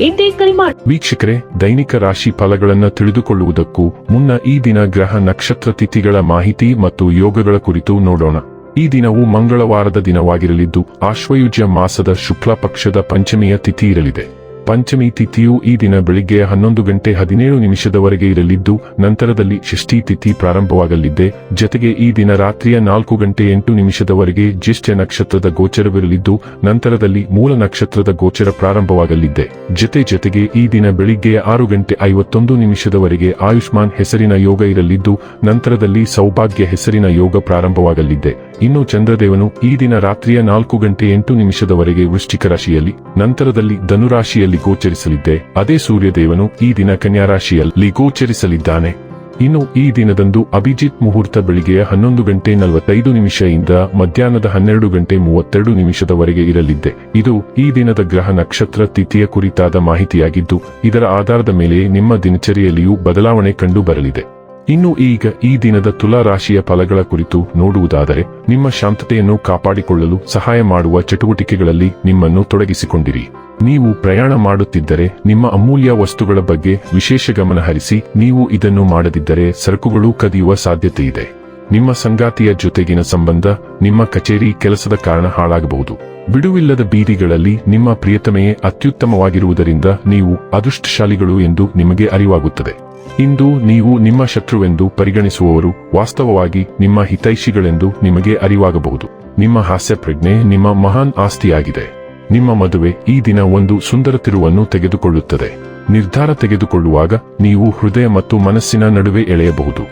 ಎಂದೇ ಕರೆ ಮಾಡಿ? ವೀಕ್ಷಕರೇ, ದೈನಿಕ ರಾಶಿ ಫಲಗಳನ್ನು ತಿಳಿದುಕೊಳ್ಳುವುದಕ್ಕೂ ಮುನ್ನ ಈ ದಿನ ಗ್ರಹ ನಕ್ಷತ್ರ ತಿಥಿಗಳ ಮಾಹಿತಿ ಮತ್ತು ಯೋಗಗಳ ಕುರಿತು ನೋಡೋಣ. ಈ ದಿನವು ಮಂಗಳವಾರದ ದಿನವಾಗಿರಲಿದ್ದು ಆಶ್ವಯುಜ್ಯ ಮಾಸದ ಶುಕ್ಲ ಪಕ್ಷದ ಪಂಚಮಿಯ ತಿಥಿ ಇರಲಿದೆ. ಪಂಚಮಿ ತಿಥಿಯು ಈ ದಿನ ಬೆಳಿಗ್ಗೆ ಹನ್ನೊಂದು ಗಂಟೆ ಹದಿನೇಳು ನಿಮಿಷದವರೆಗೆ ಇರಲಿದ್ದು, ನಂತರದಲ್ಲಿ ಷಷ್ಠಿ ತಿಥಿ ಪ್ರಾರಂಭವಾಗಲಿದೆ. ಜತೆಗೆ ಈ ದಿನ ರಾತ್ರಿಯ ನಾಲ್ಕು ಗಂಟೆ ಎಂಟು ನಿಮಿಷದವರೆಗೆ ಜ್ಯೇಷ್ಠ ನಕ್ಷತ್ರದ ಗೋಚರವಿರಲಿದ್ದು, ನಂತರದಲ್ಲಿ ಮೂಲ ನಕ್ಷತ್ರದ ಗೋಚರ ಪ್ರಾರಂಭವಾಗಲಿದೆ. ಜತೆ ಜತೆಗೆ ಈ ದಿನ ಬೆಳಿಗ್ಗೆ ಆರು ಗಂಟೆ ಐವತ್ತೊಂದು ನಿಮಿಷದವರೆಗೆ ಆಯುಷ್ಮಾನ್ ಹೆಸರಿನ ಯೋಗ ಇರಲಿದ್ದು, ನಂತರದಲ್ಲಿ ಸೌಭಾಗ್ಯ ಹೆಸರಿನ ಯೋಗ ಪ್ರಾರಂಭವಾಗಲಿದೆ. ಇನ್ನು ಚಂದ್ರದೇವನು ಈ ದಿನ ರಾತ್ರಿಯ ನಾಲ್ಕು ಗಂಟೆ ಎಂಟು ನಿಮಿಷದವರೆಗೆ ವೃಶ್ಚಿಕ ರಾಶಿಯಲ್ಲಿ, ನಂತರದಲ್ಲಿ ಧನುರಾಶಿಯಲ್ಲಿ ಗೋಚರಿಸಲಿದ್ದೆ. ಅದೇ ಸೂರ್ಯದೇವನು ಈ ದಿನ ಕನ್ಯಾ ರಾಶಿಯಲ್ಲಿ ಗೋಚರಿಸಲಿದ್ದಾನೆ. ಇನ್ನು ಈ ದಿನದಂದು ಅಭಿಜಿತ್ ಮುಹೂರ್ತ ಬೆಳಿಗ್ಗೆ ಹನ್ನೊಂದು ಗಂಟೆ ನಲವತ್ತೈದು ನಿಮಿಷದಿಂದ ಮಧ್ಯಾಹ್ನದ ಹನ್ನೆರಡು ಗಂಟೆ ಮೂವತ್ತೆರಡು ನಿಮಿಷದವರೆಗೆ ಇರಲಿದ್ದೆ. ಇದು ಈ ದಿನದ ಗ್ರಹ ನಕ್ಷತ್ರ ತಿಥಿಯ ಕುರಿತಾದ ಮಾಹಿತಿಯಾಗಿದ್ದು, ಇದರ ಆಧಾರದ ಮೇಲೆ ನಿಮ್ಮ ದಿನಚರಿಯಲ್ಲಿಯೂ ಬದಲಾವಣೆ ಕಂಡು ಬರಲಿದೆ ಇನ್ನು ಈಗ ಈ ದಿನದ ತುಲಾ ರಾಶಿಯ ಫಲಗಳ ಕುರಿತು ನೋಡುವುದಾದರೆ, ನಿಮ್ಮ ಶಾಂತತೆಯನ್ನು ಕಾಪಾಡಿಕೊಳ್ಳಲು ಸಹಾಯ ಮಾಡುವ ಚಟುವಟಿಕೆಗಳಲ್ಲಿ ನಿಮ್ಮನ್ನು ತೊಡಗಿಸಿಕೊಂಡಿರಿ. ನೀವು ಪ್ರಯಾಣ ಮಾಡುತ್ತಿದ್ದರೆ ನಿಮ್ಮ ಅಮೂಲ್ಯ ವಸ್ತುಗಳ ಬಗ್ಗೆ ವಿಶೇಷ ಗಮನ ಹರಿಸಿ, ನೀವು ಇದನ್ನು ಮಾಡದಿದ್ದರೆ ಸರಕುಗಳು ಕದಿಯುವ ಸಾಧ್ಯತೆ ಇದೆ ನಿಮ್ಮ ಸಂಗಾತಿಯ ಜೊತೆಗಿನ ಸಂಬಂಧ, ನಿಮ್ಮ ಕಚೇರಿ ಕೆಲಸದ ಕಾರಣ ಹಾಳಾಗಬಹುದು. ಬಿಡುವಿಲ್ಲದ ಬೀದಿಗಳಲ್ಲಿ ನಿಮ್ಮ ಪ್ರಿಯತಮೆಯೇ ಅತ್ಯುತ್ತಮವಾಗಿರುವುದರಿಂದ ನೀವು ಅದೃಷ್ಟಶಾಲಿಗಳು ಎಂದು ನಿಮಗೆ ಅರಿವಾಗುತ್ತದೆ. ಇಂದು ನೀವು ನಿಮ್ಮ ಶತ್ರುವೆಂದು ಪರಿಗಣಿಸುವವರು ವಾಸ್ತವವಾಗಿ ನಿಮ್ಮ ಹಿತೈಷಿಗಳೆಂದು ನಿಮಗೆ ಅರಿವಾಗಬಹುದು. ನಿಮ್ಮ ಹಾಸ್ಯ ಪ್ರಜ್ಞೆ ನಿಮ್ಮ ಮಹಾನ್ ಆಸ್ತಿಯಾಗಿದೆ. ನಿಮ್ಮ ಮದುವೆ ಈ ದಿನ ಒಂದು ಸುಂದರ ತಿರುವನ್ನು ತೆಗೆದುಕೊಳ್ಳುತ್ತದೆ. ನಿರ್ಧಾರ ತೆಗೆದುಕೊಳ್ಳುವಾಗ ನೀವು ಹೃದಯ ಮತ್ತು ಮನಸ್ಸಿನ ನಡುವೆ ಎಳೆಯಬಹುದು.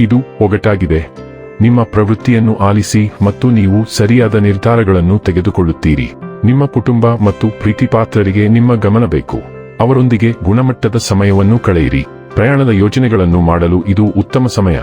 ಇದು ಒಗಟಾಗಿದೆ. ನಿಮ್ಮ ಪ್ರವೃತ್ತಿಯನ್ನು ಆಲಿಸಿ ಮತ್ತು ನೀವು ಸರಿಯಾದ ನಿರ್ಧಾರಗಳನ್ನು ತೆಗೆದುಕೊಳ್ಳುತ್ತೀರಿ. ನಿಮ್ಮ ಕುಟುಂಬ ಮತ್ತು ಪ್ರೀತಿಪಾತ್ರರಿಗೆ ನಿಮ್ಮ ಗಮನ ಬೇಕು. ಅವರೊಂದಿಗೆ ಗುಣಮಟ್ಟದ ಸಮಯವನ್ನು ಕಳೆಯಿರಿ. ಪ್ರಯಾಣದ ಯೋಜನೆಗಳನ್ನು ಮಾಡಲು ಇದು ಉತ್ತಮ ಸಮಯ.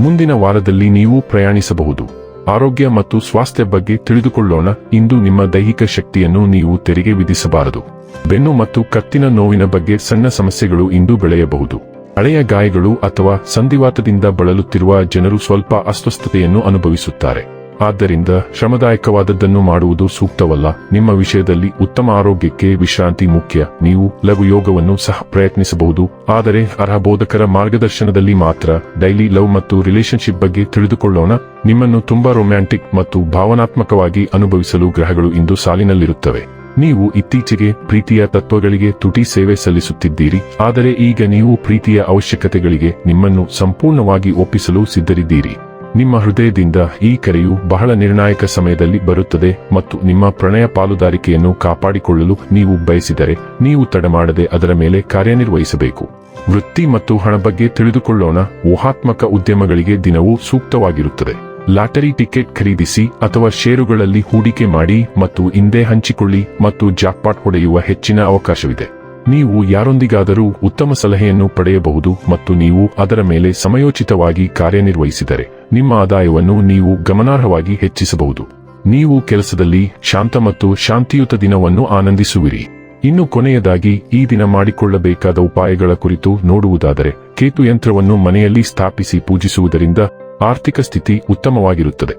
ಮುಂದಿನ ವಾರದಲ್ಲಿ ನೀವು ಪ್ರಯಾಣಿಸಬಹುದು. ಆರೋಗ್ಯ ಮತ್ತು ಸ್ವಾಸ್ಥ್ಯ ಬಗ್ಗೆ ತಿಳಿದುಕೊಳ್ಳೋಣ. ಇಂದು ನಿಮ್ಮ ದೈಹಿಕ ಶಕ್ತಿಯನ್ನು ನೀವು ತೆರಿಗೆ ವಿಧಿಸಬಾರದು. ಬೆನ್ನು ಮತ್ತು ಕತ್ತಿನ ನೋವಿನ ಬಗ್ಗೆ ಸಣ್ಣ ಸಮಸ್ಯೆಗಳು ಇಂದು ಬೆಳೆಯಬಹುದು. ಹಳೆಯ ಗಾಯಗಳು ಅಥವಾ ಸಂಧಿವಾತದಿಂದ ಬಳಲುತ್ತಿರುವ ಜನರು ಸ್ವಲ್ಪ ಅಸ್ವಸ್ಥತೆಯನ್ನು ಅನುಭವಿಸುತ್ತಾರೆ. ಆದ್ದರಿಂದ ಶ್ರಮದಾಯಕವಾದದ್ದನ್ನು ಮಾಡುವುದು ಸೂಕ್ತವಲ್ಲ. ನಿಮ್ಮ ವಿಷಯದಲ್ಲಿ ಉತ್ತಮ ಆರೋಗ್ಯಕ್ಕೆ ವಿಶ್ರಾಂತಿ ಮುಖ್ಯ. ನೀವು ಲಘು ಯೋಗವನ್ನು ಸಹ ಪ್ರಯತ್ನಿಸಬಹುದು. ಆದರೆ ಅರ್ಹ ಬೋಧಕರ ಮಾರ್ಗದರ್ಶನದಲ್ಲಿ ಮಾತ್ರ ಡೈಲಿ ಲವ್ ಮತ್ತು ರಿಲೇಶನ್ಶಿಪ್ ಬಗ್ಗೆ ತಿಳಿದುಕೊಳ್ಳೋಣ. ನಿಮ್ಮನ್ನು ತುಂಬಾ ರೊಮ್ಯಾಂಟಿಕ್ ಮತ್ತು ಭಾವನಾತ್ಮಕವಾಗಿ ಅನುಭವಿಸಲು ಗ್ರಹಗಳು ಇಂದು ಸಾಲಿನಲ್ಲಿರುತ್ತವೆ. ನೀವು ಇತ್ತೀಚೆಗೆ ಪ್ರೀತಿಯ ತತ್ವಗಳಿಗೆ ತುಟಿ ಸೇವೆ ಸಲ್ಲಿಸುತ್ತಿದ್ದೀರಿ. ಆದರೆ ಈಗ ನೀವು ಪ್ರೀತಿಯ ಅವಶ್ಯಕತೆಗಳಿಗೆ ನಿಮ್ಮನ್ನು ಸಂಪೂರ್ಣವಾಗಿ ಒಪ್ಪಿಸಲು ಸಿದ್ಧರಿದ್ದೀರಿ. ನಿಮ್ಮ ಹೃದಯದಿಂದ ಈ ಕರೆಯು ಬಹಳ ನಿರ್ಣಾಯಕ ಸಮಯದಲ್ಲಿ ಬರುತ್ತದೆ ಮತ್ತು ನಿಮ್ಮ ಪ್ರಣಯ ಪಾಲುದಾರಿಕೆಯನ್ನು ಕಾಪಾಡಿಕೊಳ್ಳಲು ನೀವು ಬಯಸಿದರೆ ನೀವು ತಡಮಾಡದೆ ಅದರ ಮೇಲೆ ಕಾರ್ಯನಿರ್ವಹಿಸಬೇಕು. ವೃತ್ತಿ ಮತ್ತು ಹಣ ಬಗ್ಗೆ ತಿಳಿದುಕೊಳ್ಳೋಣ. ಊಹಾತ್ಮಕ ಉದ್ಯಮಗಳಿಗೆ ದಿನವೂ ಸೂಕ್ತವಾಗಿರುತ್ತದೆ. ಲಾಟರಿ ಟಿಕೆಟ್ ಖರೀದಿಸಿ ಅಥವಾ ಷೇರುಗಳಲ್ಲಿ ಹೂಡಿಕೆ ಮಾಡಿ ಮತ್ತು ಹಿಂದೆ ಹಂಚಿಕೊಳ್ಳಿ ಮತ್ತು ಜಾಕ್ಪಾಟ್ ಹೊಡೆಯುವ ಹೆಚ್ಚಿನ ಅವಕಾಶವಿದೆ. ನೀವು ಯಾರೊಂದಿಗಾದರೂ ಉತ್ತಮ ಸಲಹೆಯನ್ನು ಪಡೆಯಬಹುದು ಮತ್ತು ನೀವು ಅದರ ಮೇಲೆ ಸಮಯೋಚಿತವಾಗಿ ಕಾರ್ಯನಿರ್ವಹಿಸಿದರೆ, ನಿಮ್ಮ ಆದಾಯವನ್ನು ನೀವು ಗಮನಾರ್ಹವಾಗಿ ಹೆಚ್ಚಿಸಬಹುದು. ನೀವು ಕೆಲಸದಲ್ಲಿ ಶಾಂತ ಮತ್ತು ಶಾಂತಿಯುತ ದಿನವನ್ನು ಆನಂದಿಸುವಿರಿ. ಇನ್ನು ಕೊನೆಯದಾಗಿ, ಈ ದಿನ ಮಾಡಿಕೊಳ್ಳಬೇಕಾದ ಉಪಾಯಗಳ ಕುರಿತು ನೋಡುವುದಾದರೆ ಕೇತು ಯಂತ್ರವನ್ನು ಮನೆಯಲ್ಲಿ ಸ್ಥಾಪಿಸಿ ಪೂಜಿಸುವುದರಿಂದ ಆರ್ಥಿಕ ಸ್ಥಿತಿ ಉತ್ತಮವಾಗಿರುತ್ತದೆ.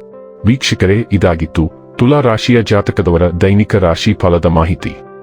ವೀಕ್ಷಕರೇ, ಇದಾಗಿತ್ತು ತುಲಾ ರಾಶಿಯ ಜಾತಕದವರ ದೈನಿಕ ರಾಶಿ ಫಲದ ಮಾಹಿತಿ.